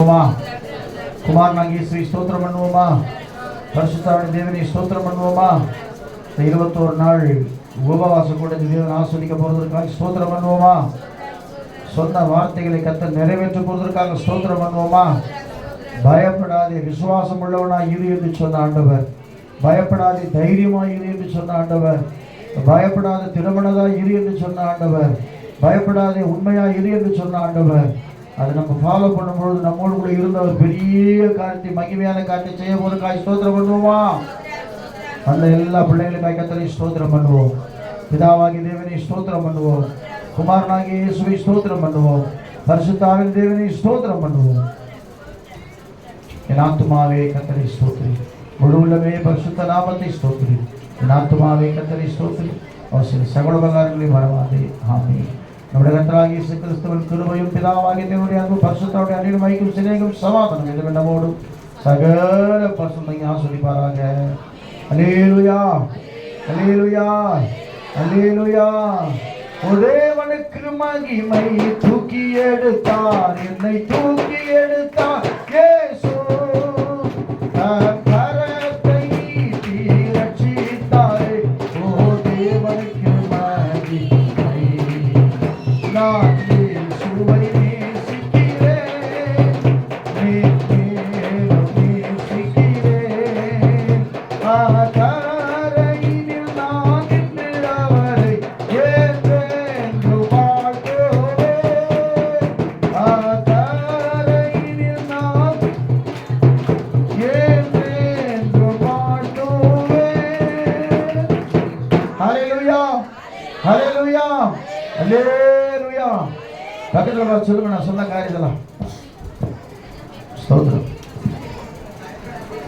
குமார் குமாரனாகிய ஸ்ரீ ஸ்தோத்திரம் பண்ணுவோமா? பரிசுத்தாவின் தேவனை ஸ்தோத்திரம் பண்ணுவோமா? இந்த இருபத்தோரு நாள் உபவாச கூட தேவன் ஆஸ்வதிக்க போவதற்காக ஸ்தோத்திரம் பண்ணுவோமா? சொன்ன வார்த்தைகளை கத்த நிறைவேற்ற போவதற்காக ஸ்தோத்திரம் பண்ணுவோமா? பயப்படாதே விசுவாசம் உள்ளவனா இரு என்று சொன்ன ஆண்டவர். பயப்படாதே தைரியமா இரு என்று சொன்ன ஆண்டவர். பயப்படாத திருமணதா இரு என்று சொன்ன ஆண்டவர். பயப்படாதே உண்மையா இரு என்று சொன்ன ஆண்டவர். அதை நம்ம ஃபாலோ பண்ணும்பொழுது நம்மோடு கூட இருந்த ஒரு பெரிய காரியத்தை மகிமையான காரியத்தை செய்ய போது காய் ஸ்தோத்திரம் பண்ணுவோமா? அந்த எல்லா பிள்ளைகளுக்காக கத்தனை ஸ்தோத்திரம் பண்ணுவோம். பிதாவாகி தேவனை ஸ்தோத்திரம் பண்ணுவோம். குமாரனாகி இயேசுவை ஸ்தோத்திரம் பண்ணுவோம். பரிசுத்தாவின் தேவனை ஸ்தோத்திரம் பண்ணுவோம். என் ஆத்துமாவே கத்தனை ஸ்தோத்திரி. முழு உள்ளமே பரிசுத்த நாமத்தை ஸ்தோத்திரி. என் ஆத்துமாவே கத்தனை ஸ்தோத்திரி. அவர் சில சகல உபகாரங்களை மறவாதே ஆமே நம்முடைய கத்தராகி இயேசு கிறிஸ்துவின் கிருபையும் பிதாவாகிய தேவனுடைய அன்பு பரிசுத்தோடைய அன்றைய மைக்கும் சிநேகம் சமாதானம் இது நம்மோடும் சகல பசுமை ஆஸ்வதிப்பாராக அலேலுயா அலேலுயா அலேலுயா ஒரேவனுக்கு மகிமை தூக்கி எடுத்தார். என்னை தூக்கி எடுத்தார். இயேசு தம் கரத்தை நீட்டி ஹalleluya ஹalleluya ஹalleluya பக்கத்துல சொல்லுங்க நான் சொன்ன காரியத்தெல்லாம். ஸ்தோத்திரம்